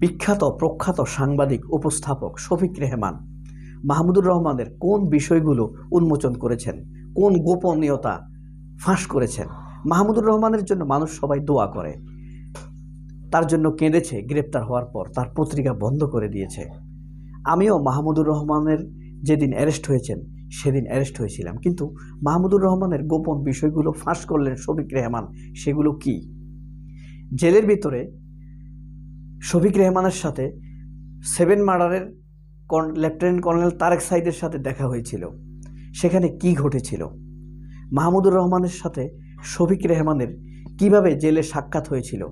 বিখ্যাত, প্রখ্যাত সাংবাদিক, উপস্থাপক শফিক রেহমান মাহমুদুর রহমানের কোন বিষয়গুলো উন্মোচন করেছেন? কোন গোপনীয়তা ফাঁস করেছেন? মাহমুদুর রহমানের জন্য মানুষ সবাই দোয়া করে। তার জন্য কেঁদেছে, গ্রেপ্তার হওয়ার পর তার পত্রিকা বন্ধ করে দিয়েছে। আমিও মাহমুদুর রহমানের যেদিন অ্যারেস্ট হয়েছেন, সেদিন অ্যারেস্ট হয়েছিলাম। কিন্তু মাহমুদুর রহমানের গোপন বিষয়গুলো ফাঁস করলেন শফিক রেহমান, সেগুলো কি? জেলের ভিতরে শফিক রেহমানের সাথে সেভেন মার্ডারের লেফটেন্যান্ট কর্নেল তারেক সাইদের সাথে দেখা হয়েছিল। সেখানে কি ঘটেছিল? মাহমুদুর রহমানের সাথে শফিক রেহমানের কীভাবে জেলে সাক্ষাৎ হয়েছিল?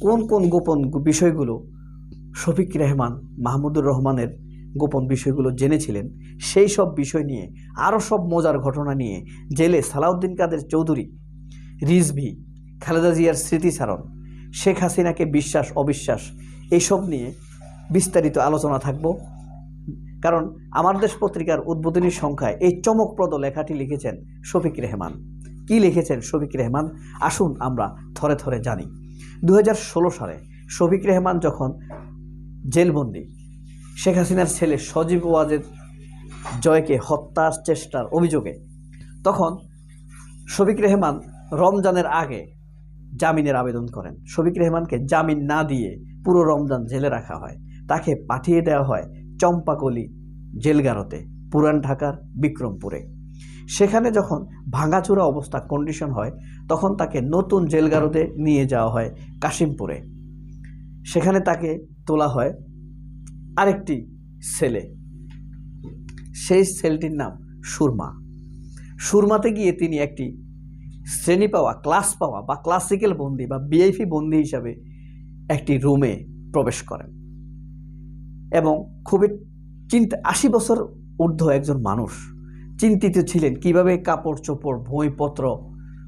কোন কোন গোপন বিষয়গুলো শফিক রেহমান, মাহমুদুর রহমানের গোপন বিষয়গুলো জেনেছিলেন? সেই সব বিষয় নিয়ে আরও সব মজার ঘটনা নিয়ে জেলে সালাউদ্দিন কাদের চৌধুরী, রিজভি, খালেদা জিয়ার স্মৃতিচারণ শেখ হাসিনাকে বিশ্বাস, অবিশ্বাস এইসব নিয়ে বিস্তারিত আলোচনা থাকব। কারণ আমার দেশ পত্রিকার উদ্বোধনী সংখ্যায় এই চমকপ্রদ লেখাটি লিখেছেন শফিক রেহমান। কি লিখেছেন শফিক রেহমান? আসুন আমরা থরে থরে জানি। দু হাজার ষোলো সালে শফিক রেহমান যখন জেলবন্দি, শেখ হাসিনার ছেলে সজীব ওয়াজেদ জয়কে হত্যার চেষ্টার অভিযোগে, তখন শফিক রেহমান রমজানের আগে জামিনের আবেদন করেন। শফিক রেহমানকে জামিন না দিয়ে পুরো রমজান জেলে রাখা হয়। তাকে পাঠিয়ে দেওয়া হয় চম্পাকলি জেলগারতে, পুরান ঢাকার বিক্রমপুরে। সেখানে যখন ভাঙাচোরা অবস্থা কন্ডিশন হয়, তখন তাকে নতুন জেলগারদে নিয়ে যাওয়া হয় কাশিমপুরে। সেখানে তাকে তোলা হয় আরেকটি ছেলে সেই সেলটির নাম সুরমা। সুরমাতে গিয়ে তিনি একটি শ্রেণি পাওয়া ক্লাস পাওয়া বা ক্লাসিক্যাল বন্দি বা বিআইপি বন্দি হিসাবে একটি রুমে প্রবেশ করেন। এবং খুবই চিন্তা, আশি বছর ঊর্ধ্ব একজন মানুষ, চিন্তিত ছিলেন কীভাবে কাপড়, চোপড়, বইপত্র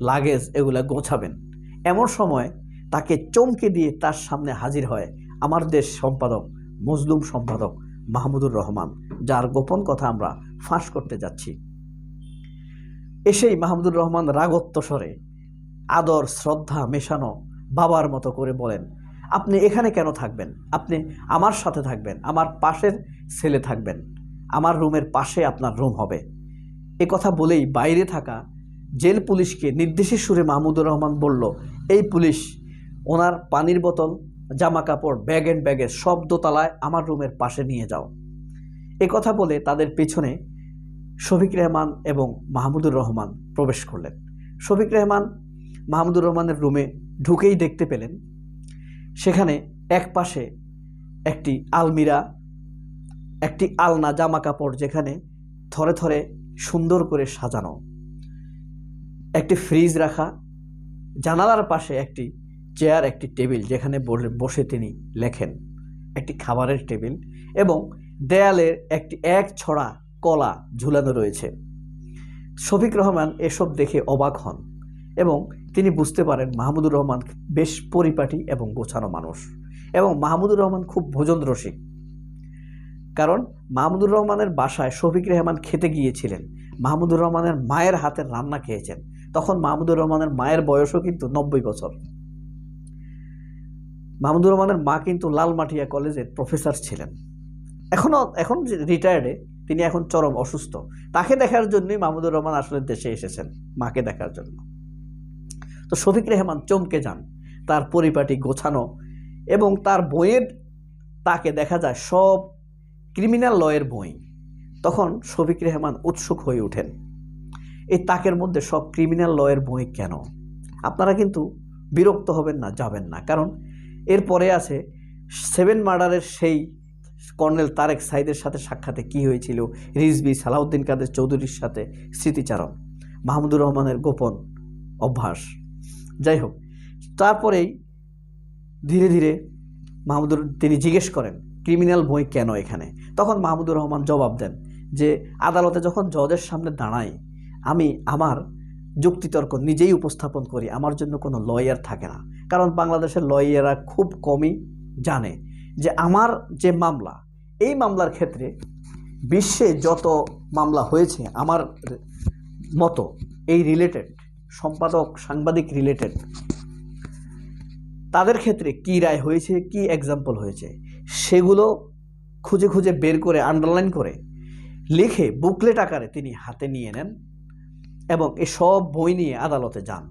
লাগেজ এগুলা গোছাবেন। এমন সময় তাকে চমকে দিয়ে তার সামনে হাজির হয় আমার দেশ সম্পাদক, মজলুম সম্পাদক মাহমুদুর রহমান, যার গোপন কথা আমরা ফাঁস করতে যাচ্ছি। এসেই মাহমুদুর রহমান রাগত্ব স্বরে, আদর, শ্রদ্ধা মেশানো বাবার মতো করে বলেন, আপনি এখানে কেন থাকবেন? আপনি আমার সাথে থাকবেন, আমার পাশের ছেলে থাকবেন, আমার রুমের পাশে আপনার রুম হবে। এ কথা বলেই বাইরে থাকা জেল পুলিশকে নির্দেশের সুরে মাহমুদুর রহমান বলল, এই পুলিশ, ওনার পানির বোতল জামা কাপড় ব্যাগ অ্যান্ড ব্যাগের সব আমার রুমের পাশে নিয়ে যাও। এ কথা বলে তাদের পেছনে শফিক রহমান এবং মাহমুদুর রহমান প্রবেশ করলেন। শফিক রহমান, মাহমুদুর রহমানের রুমে ঢুকেই দেখতে পেলেন। সেখানে এক পাশে একটি আলমিরা, একটি আলনা জামা কাপড় যেখানে থরে থরে সুন্দর করে সাজানো। একটি ফ্রিজ রাখা, জানালার পাশে একটি চেয়ার, একটি টেবিল যেখানে বসে- তিনি লেখেন। একটি খাবারের টেবিল এবং দেয়ালের একটি এক ছড়া কলা ঝুলানো রয়েছে। শফিক রহমান এসব দেখে অবাক হন এবং তিনি বুঝতে পারেন মাহমুদুর রহমান বেশ পরিপাটি এবং গোছানো মানুষ এবং মাহমুদুর রহমান খুব ভোজন রসিক কারণ মাহমুদুর রহমানের বাসায় শফিক রহমান খেতে গিয়েছিলেন, মাহমুদুর রহমানের মায়ের হাতের রান্না খেয়েছেন, তখন মাহমুদুর রহমানের মায়ের বয়সও কিন্তু নব্বই বছর। মাহমুদুর রহমানের মা কিন্তু লালমাটিয়া কলেজের প্রফেসর ছিলেন। এখনও এখন রিটায়ার্ডে তিনি এখন চরম অসুস্থ। তাকে দেখার জন্যই মাহমুদুর রহমান আসলে দেশে এসেছেন, মাকে দেখার জন্য। তো শফিক রেহমান চমকে যান, তার পরিপাটি গোছানো এবং তার বইয়ের তাকে দেখা যায় সব ক্রিমিনাল লয়ের বই। তখন শফিক রেহমান উৎসুক হয়ে ওঠেন, এই তাকের মধ্যে সব ক্রিমিনাল লয়ের বই কেন? আপনারা কিন্তু বিরক্ত হবেন না, যাবেন না। কারণ এরপরে আছে সেভেন মার্ডারের সেই কর্নেল তারেক সাইদের সাথে সাক্ষাতে কি হয়েছিল? রিজবি সালাউদ্দিন কাদের চৌধুরীর সাথে স্মৃতিচারণ? মাহমুদুর রহমানের গোপন অভ্যাস? যাই হোক, তারপরেই ধীরে ধীরে মাহমুদুর, তিনি জিজ্ঞেস করেন, ক্রিমিনাল বই কেন এখানে? তখন মাহমুদুর রহমান জবাব দেন যে, আদালতে যখন জজের সামনে দাঁড়াই, আমি আমার যুক্তিতর্ক নিজেই উপস্থাপন করি, আমার জন্য কোনো লয়ার থাকে না। কারণ বাংলাদেশের লয়াররা খুব কমই জানে যে আমার যে মামলা, এই মামলার ক্ষেত্রে বিশ্বে যত মামলা হয়েছে আমার মতো, এই রিলেটেড সম্পাদক, সাংবাদিক রিলেটেড তাদের ক্ষেত্রে কী রায় হয়েছে, কি এক্সাম্পল হয়েছে, সেগুলো খুঁজে খুঁজে বের করে আন্ডারলাইন করে লিখে বুকলেট আকারে তিনি হাতে নিয়ে নেন এবং এই সব বই নিয়ে আদালতে যান।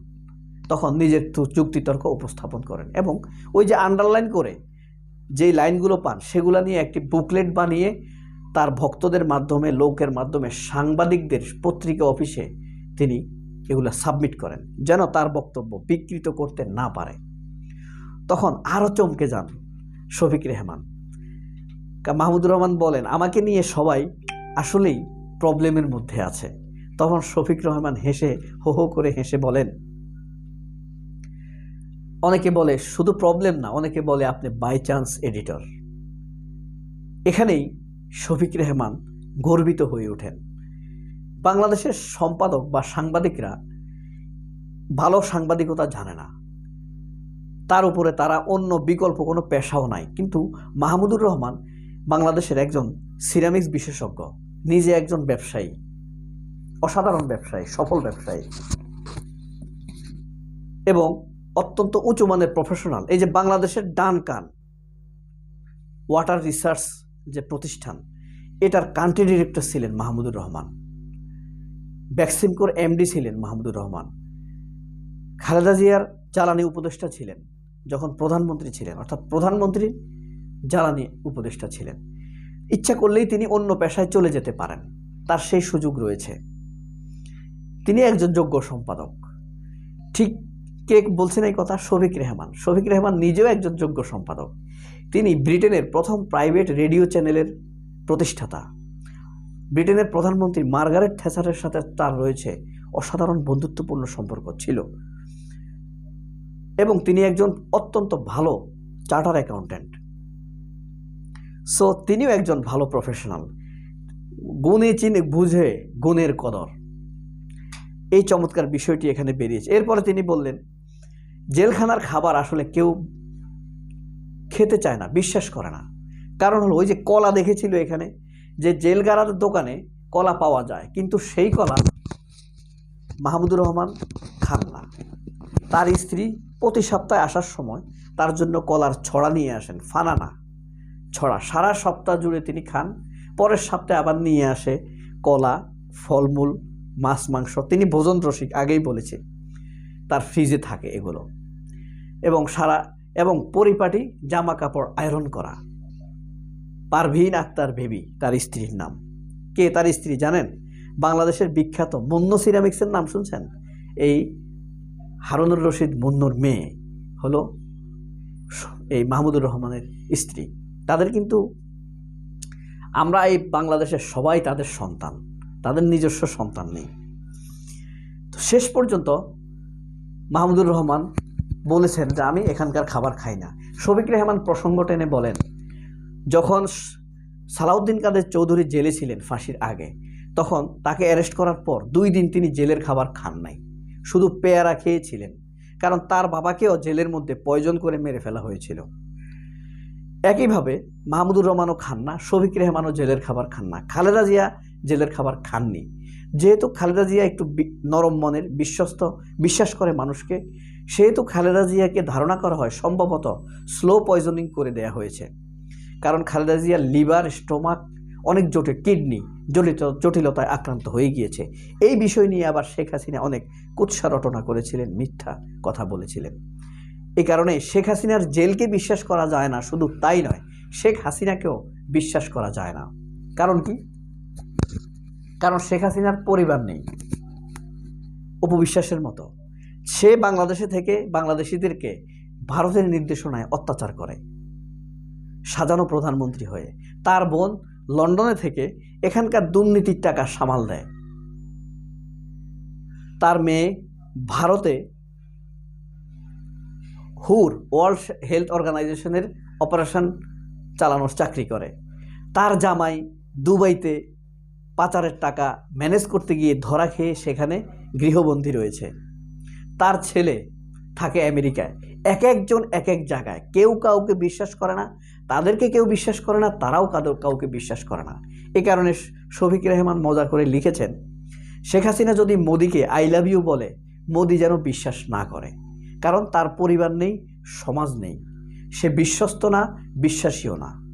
তখন নিজের যুক্তিতর্ক উপস্থাপন করেন এবং ওই যে আন্ডারলাইন করে যেই লাইনগুলো পান, সেগুলো নিয়ে একটি বুকলেট বানিয়ে তার ভক্তদের মাধ্যমে, লোকের মাধ্যমে, সাংবাদিকদের পত্রিকা অফিসে তিনি এগুলো সাবমিট করেন, যেন তার বক্তব্য বিকৃত করতে না পারে। তখন আরও চমকে যান শফিক রেহমান। মাহমুদুর রহমান বলেন, আমাকে নিয়ে সবাই আসলেই প্রবলেমের মধ্যে আছে। তখন শফিক রহমান হেসে হো হো করে হেসে বলেন অনেকে বলে, শুধু প্রবলেম না। অনেকে বলে, আপনি বাই চান্স এডিটর এখানেই শফিক রেহমান গর্বিত হয়ে ওঠেন। বাংলাদেশের সম্পাদক বা সাংবাদিকরা ভালো সাংবাদিকতা জানে না। তার উপরে তারা অন্য বিকল্প কোনো পেশাও নাই। কিন্তু মাহমুদুর রহমান বাংলাদেশের একজন সিরামিক্স বিশেষজ্ঞ, নিজে একজন ব্যবসায়ী, অসাধারণ ব্যবসায়ী, সফল ব্যবসায়ী। এবং অত্যন্ত উঁচু মানের প্রফেশনাল এই যে বাংলাদেশের ডান কান ওয়াটার রিসার্চ যে প্রতিষ্ঠান, এটার কান্ট্রি ডিরেক্টর ছিলেন মাহমুদুর রহমান। ভ্যাকসিনকোর এমডি ছিলেন মাহমুদুর রহমান। খালেদা জিয়ার জ্বালানি উপদেষ্টা ছিলেন, যখন প্রধানমন্ত্রী ছিলেন, অর্থাৎ প্রধানমন্ত্রী জ্বালানি উপদেষ্টা ছিলেন। ইচ্ছা করলেই তিনি অন্য পেশায় চলে যেতে পারেন, তার সেই সুযোগ রয়েছে। তিনি একজন যোগ্য সম্পাদক। ঠিক কে বলছেন এই কথা? শফিক রেহমান। শফিক রেহমান নিজেও একজন যোগ্য সম্পাদক। তিনি ব্রিটেনের প্রথম প্রাইভেট রেডিও চ্যানেলের প্রতিষ্ঠাতা। ব্রিটেনের প্রধানমন্ত্রী মার্গারেট থ্যাচারের সাথে তার রয়েছে অসাধারণ বন্ধুত্বপূর্ণ সম্পর্ক ছিল। এবং তিনি একজন অত্যন্ত ভালো চার্টার অ্যাকাউন্ট্যান্ট। সো, তিনিও একজন ভালো প্রফেশনাল। গুণে চিনে বুঝে গুণের কদর। এই চমৎকার বিষয়টি এখানে বেরিয়েছে। এরপরে তিনি বললেন জেলখানার খাবার আসলে কেউ খেতে চায় না, বিশ্বাস করে না। কারণ হলো ওই যে কলা দেখেছিল এখানে, যে জেলগারার দোকানে কলা পাওয়া যায়, কিন্তু সেই কলা মাহমুদুর রহমান খান না। তার স্ত্রী প্রতি সপ্তাহে আসার সময় তার জন্য কলার ছড়া নিয়ে আসেন, ফানানা ছড়া। সারা সপ্তাহ জুড়ে তিনি খান, পরের সপ্তাহে আবার নিয়ে আসে কলা, ফলমূল, মাছ, মাংস। তিনি ভোজন রসিক আগেই বলেছে, তার ফ্রিজে থাকে এগুলো। এবং সারা এবং পরিপাটি জামা কাপড় আয়রন করা। পারভিন আক্তার বেবি, তার স্ত্রীর নাম। কে তার স্ত্রী জানেন? বাংলাদেশের বিখ্যাত মুন্ন সিরামিক্সের নাম শুনছেন? এই হারুনুর রশিদ মুন্নুর মেয়ে হলো এই মাহমুদুর রহমানের স্ত্রী। তাদের কিন্তু আমরা এই বাংলাদেশের সবাই তাদের সন্তান। তাদের নিজস্ব সন্তান নেই। তো শেষ পর্যন্ত মাহমুদুর রহমান বলেছেন যে আমি এখানকার খাবার খাই না। শফিক রেহমান প্রসঙ্গ টেনে বলেন, যখন সালাউদ্দিন কাদের চৌধুরী জেলে ছিলেন ফাঁসির আগে, তখন তাকে অ্যারেস্ট করার পর দুই দিন তিনি জেলের খাবার খান নাই। শুধু পেয়ারা খেয়েছিলেন, কারণ তার বাবাকেও জেলের মধ্যে পয়জন করে মেরে ফেলা হয়েছিল। একইভাবে মাহমুদুর রহমানও খান না, শফিক রেহমানও জেলের খাবার খান না। খালেদা জিয়া জেলের খাবার খাননি। যেহেতু খালেদা জিয়া একটু নরম মনের, বিশ্বস্ত, বিশ্বাস করে মানুষকে, সেহেতু খালেদা জিয়াকে ধারণা করা হয় সম্ভবত স্লো পয়জনিং করে দেয়া হয়েছে। কারণ খালেদা জিয়ার লিভার, স্টোমাক অনেক জটিল, কিডনি জটিল জটিলতায় আক্রান্ত হয়ে গিয়েছে। এই বিষয় নিয়ে আবার শেখ হাসিনা অনেক কুৎসা রটনা করেছিলেন, মিথ্যা কথা বলেছিলেন। এই কারণে শেখ হাসিনার জেলকে বিশ্বাস করা যায় না, শুধু তাই নয়, শেখ হাসিনাকেও বিশ্বাস করা যায় না। কারণ কি? কারণ শেখ হাসিনার পরিবার নেই। উপবিশ্বাসের মতো। সে বাংলাদেশে থেকে বাংলাদেশিদেরকে ভারতের নির্দেশনায় অত্যাচার করে। সাজানো প্রধানমন্ত্রী হয়ে। তার বোন লন্ডনে থেকে এখানকার দুর্নীতির টাকা সামাল দেয়। তার মেয়ে ভারতে হুর ওয়ার্ল্ড হেলথ অর্গানাইজেশনের অপারেশন চালানোর চাকরি করে। তার জামাই দুবাইতে পাচারের টাকা ম্যানেজ করতে গিয়ে ধরা খেয়ে সেখানে গৃহবন্দী রয়েছে। তার ছেলে থাকে আমেরিকায়। এক একজন, এক এক জায়গায়। কেউ কাউকে বিশ্বাস করে না। তাদেরকে কেউ বিশ্বাস করে না, তারাও কাদের কাউকে বিশ্বাস করে না। এ কারণে শফিক রেহমান মজা করে লিখেছেন, শেখ হাসিনা যদি মোদিকে আই লাভ ইউ বলে, মোদি যেন বিশ্বাস না করে। কারণ তার পরিবার নেই, সমাজ নেই। সে বিশ্বস্ত না, বিশ্বাসীও না।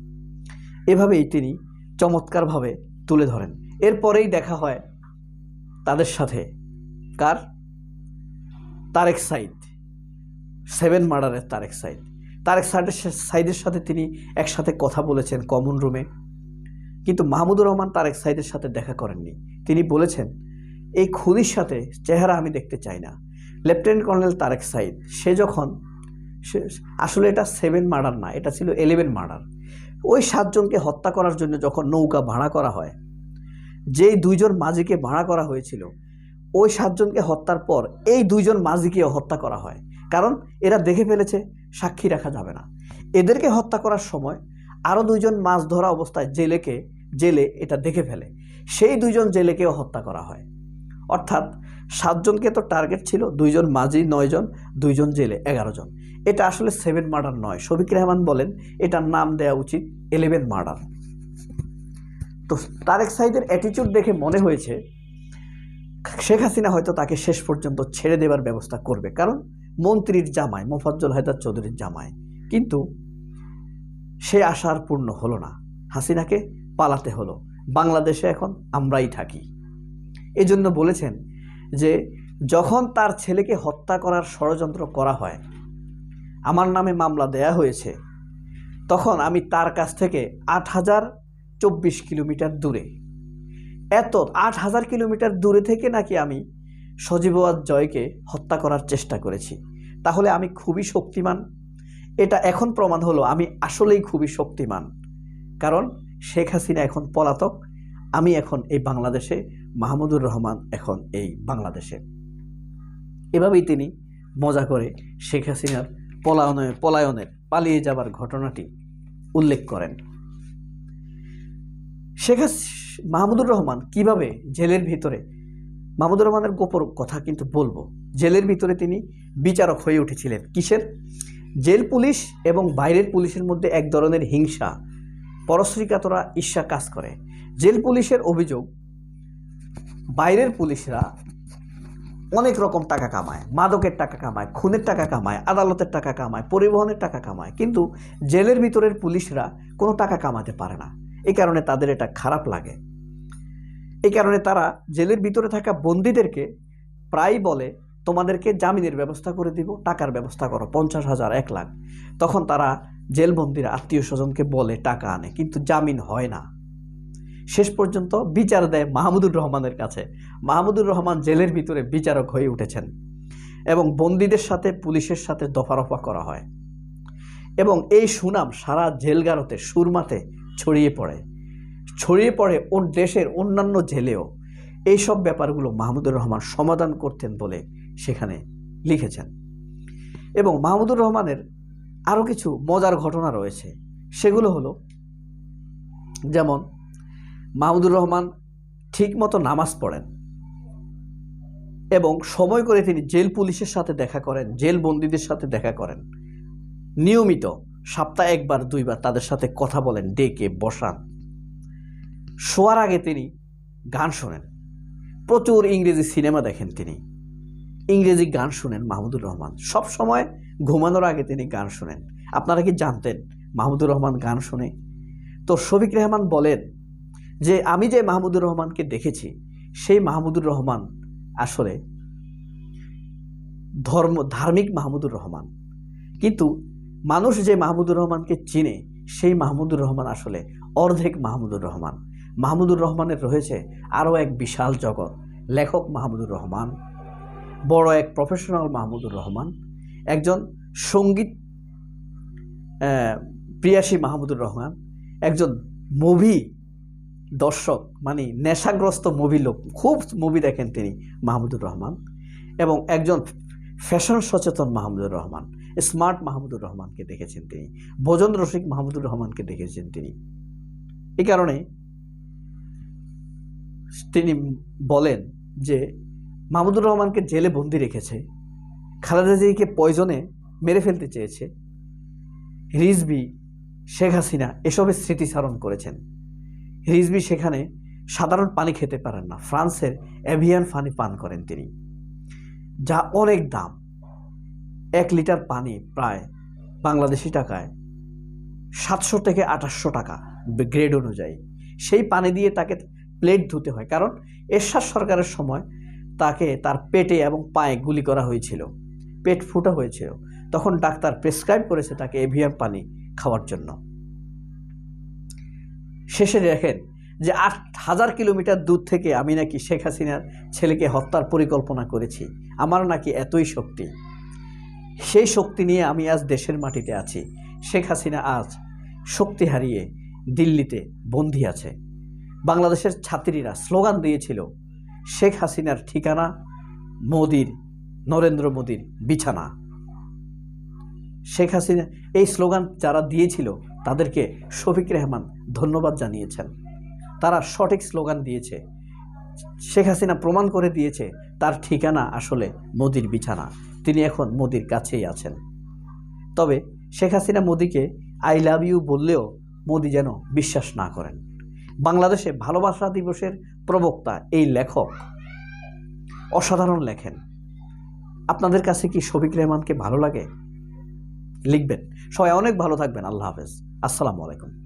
এভাবেই তিনি চমৎকারভাবে তুলে ধরেন। এরপরেই দেখা হয় তাদের সাথে। কার? তারেক সাইদ। সেভেন মার্ডারের তারেক সাইদ। তারেক সাইদের সাইদের সাথে তিনি একসাথে কথা বলেছেন কমন রুমে কিন্তু মাহমুদুর রহমান তারেক সাইদের সাথে দেখা করেননি। তিনি বলেছেন, এই খুনির সাথে চেহারা আমি দেখতে চাই না। লেফটেন্যান্ট কর্নেল তারেক সাইদ, সে যখন আসলে এটা সেভেন মার্ডার না, এটা ছিল এলেভেন মার্ডার। ওই সাতজনকে হত্যা করার জন্য যখন নৌকা ভাড়া করা হয় যেই দুইজন মাঝিকে ভাড়া করা হয়েছিল, ওই সাতজনকে হত্যার পর এই দুইজন মাঝিকেও হত্যা করা হয়। কারণ এরা দেখে ফেলেছে, সাক্ষী রাখা যাবে না। এদেরকে হত্যা করার সময় আরও দুইজন মাছ ধরা অবস্থায় জেলেকে, জেলে এটা দেখে ফেলে। সেই দুইজন জেলেকেও হত্যা করা হয়। অর্থাৎ সাতজনকে তো টার্গেট ছিল, দুইজন মাঝি নয়জন, দুইজন জেলে এগারো জন। এটা আসলে সেভেন মার্ডার নয়। শফিক রেহমান বলেন, এটার নাম দেওয়া উচিত এলেভেন মার্ডার। তো তারেক সাইদের অ্যাটিটিউড দেখে মনে হয়েছে, শেখ হাসিনা হয়তো তাকে শেষ পর্যন্ত ছেড়ে দেবার ব্যবস্থা করবে। কারণ মন্ত্রীর জামাই, মোফাজ্জল হায়দার চৌধুরীর জামাই, কিন্তু সে আশা আর পূর্ণ হলো না। হাসিনাকে পালাতে হলো। বাংলাদেশে এখন আমরাই থাকি। এজন্য বলেছেন যে, যখন তার ছেলেকে হত্যা করার ষড়যন্ত্র করা হয়, আমার নামে মামলা দেয়া হয়েছে, তখন আমি তার কাছ থেকে আট হাজার চব্বিশ কিলোমিটার দূরে। এত আট হাজার কিলোমিটার দূরে থেকে নাকি আমি সজীবাদ জয়কে হত্যা করার চেষ্টা করেছি। তাহলে আমি খুবই শক্তিমান। এটা এখন প্রমাণ হলো আমি আসলেই খুবই শক্তিমান। কারণ শেখ হাসিনা এখন পলাতক, আমি এখন এই বাংলাদেশে, মাহমুদুর রহমান এখন এই বাংলাদেশে। এভাবেই তিনি মজা করে শেখ হাসিনার পলায়নের পলায়নের, পালিয়ে যাবার ঘটনাটি উল্লেখ করেন। শেখ মাহমুদুর রহমান কীভাবে জেলের ভিতরে, মাহমুদুর রহমানের গোপর কথা কিন্তু বলব, জেলের ভিতরে তিনি বিচারক হয়ে উঠেছিলেন। কিসের? জেল পুলিশ এবং বাইরের পুলিশের মধ্যে এক ধরনের হিংসা, পরশ্রীকাতরা ঈর্ষা কাজ করে। জেল পুলিশের অভিযোগ, বাইরের পুলিশরা অনেক রকম টাকা কামায়, মাদকের টাকা কামায়, খুনের টাকা কামায়, আদালতের টাকা কামায়, পরিবহনের টাকা কামায়, কিন্তু জেলের ভিতরের পুলিশরা কোনো টাকা কামাতে পারে না। এই কারণে তাদের এটা খারাপ লাগে। এই কারণে তারা জেলের ভিতরে থাকা বন্দীদেরকে প্রায় বলে, তোমাদেরকে জামিনের ব্যবস্থা করে দিব, টাকার ব্যবস্থা করো, পঞ্চাশ হাজার, এক লাখ। তখন তারা জেলবন্দিরা আত্মীয় স্বজনকে বলে, টাকা আনে। কিন্তু জামিন হয় না। শেষ পর্যন্ত বিচার দেয় মাহমুদুর রহমানের কাছে। মাহমুদুর রহমান জেলের ভিতরে বিচারক হয়ে উঠেছেন এবং বন্দীদের সাথে পুলিশের সাথে দফারফা করা হয়। এবং এই সুনাম সারা জেলগারতে, সুরমাতে ছড়িয়ে পড়ে। ছড়িয়ে পড়ে ওর দেশের অন্যান্য জেলেও। এইসব ব্যাপারগুলো মাহমুদুর রহমান সমাধান করতেন বলে সেখানে লিখেছেন। এবং মাহমুদুর রহমানের আরও কিছু মজার ঘটনা রয়েছে। সেগুলো হলো, যেমন, মাহমুদুর রহমান ঠিকমতো নামাজ পড়েন এবং সময় করে তিনি জেল পুলিশের সাথে দেখা করেন, জেল বন্দীদের সাথে দেখা করেন। নিয়মিত সপ্তাহে একবার, দুইবার তাদের সাথে কথা বলেন, ডেকে বসান। শোয়ার আগে তিনি গান শোনেন। প্রচুর ইংরেজি সিনেমা দেখেন তিনি। ইংরেজি গান শুনেন মাহমুদুর রহমান। সব সময় ঘুমানোর আগে তিনি গান শুনেন। আপনারা কি জানতেন মাহমুদুর রহমান গান শুনে? তো শফিক রহমান বলেন যে, আমি যে মাহমুদুর রহমানকে দেখেছি, সেই মাহমুদুর রহমান আসলে ধর্ম, ধার্মিক মাহমুদুর রহমান। কিন্তু মানুষ যে মাহমুদুর রহমানকে চিনে, সেই মাহমুদুর রহমান আসলে অর্ধেক মাহমুদুর রহমান। মাহমুদুর রহমানের রয়েছে আরও এক বিশাল জগৎ, লেখক মাহমুদুর রহমান, বড় এক প্রফেশনাল মাহমুদুর রহমান, একজন সংগীত প্রিয়াসী মাহমুদুর রহমান, একজন মুভি দর্শক মানে নেশাগ্রস্ত মুভি লোক, খুব মুভি দেখেন তিনি মাহমুদুর রহমান, এবং একজন ফ্যাশন সচেতন মাহমুদুর রহমান। স্মার্ট মাহমুদুর রহমানকে দেখেছেন তিনি, ভোজন রসিক মাহমুদুর রহমানকে দেখেছেন তিনি। এই কারণে তিনি বলেন যে, মাহমুদুর রহমানকে জেলে বন্দি রেখেছে, খালেদা জিকে পয়জনে মেরে ফেলতে চেয়েছে রিজবি শেখ হাসিনা এসবের স্মৃতিচারণ করেছেন। রিজবি সেখানে সাধারণ পানি খেতে পারেন না, ফ্রান্সের এভিয়ান পানি পান করেন তিনি, যা অনেক দাম। এক লিটার পানি প্রায় বাংলাদেশি টাকায় সাতশো থেকে আঠাশশো টাকা গ্রেড অনুযায়ী। সেই পানি দিয়ে তাকে প্লেট ধুতে হয়, কারণ এরশাদ সরকারের সময় তাকে তার পেটে এবং পায়ে গুলি করা হয়েছিল, পেট ফুটা হয়েছিল। তখন ডাক্তার প্রেসক্রাইব করেছে তাকে এভিয়ান পানি খাওয়ার জন্য। শেষে দেখেন যে আট হাজার কিলোমিটার দূর থেকে আমি নাকি শেখ হাসিনার ছেলেকে হত্যার পরিকল্পনা করেছি। আমার নাকি এতই শক্তি। সেই শক্তি নিয়ে আমি আজ দেশের মাটিতে আছি। শেখ হাসিনা আজ শক্তি হারিয়ে দিল্লিতে বন্দি আছে। বাংলাদেশের ছাত্রীরা স্লোগান দিয়েছিল, শেখ হাসিনার ঠিকানা, মোদির, নরেন্দ্র মোদির বিছানা। শেখ হাসিনা এই স্লোগান যারা দিয়েছিল, তাদেরকে শফিক রেহমান ধন্যবাদ জানিয়েছেন। তারা সঠিক স্লোগান দিয়েছে শেখ হাসিনা প্রমাণ করে দিয়েছে তার ঠিকানা আসলে মোদির বিছানা। তিনি এখন মোদির কাছেই আছেন। তবে শেখ হাসিনা মোদিকে আই লাভ ইউ বললেও মোদি যেন বিশ্বাস না করেন। বাংলাদেশে ভালোবাসা দিবসের প্রবক্তা এই লেখক অসাধারণ লেখেন। আপনাদের কাছে কি শফিক রেহমানকে ভালো লাগে? লিখবেন। সবাই অনেক ভালো থাকবেন। আল্লাহ হাফেজ। আসসালামু আলাইকুম।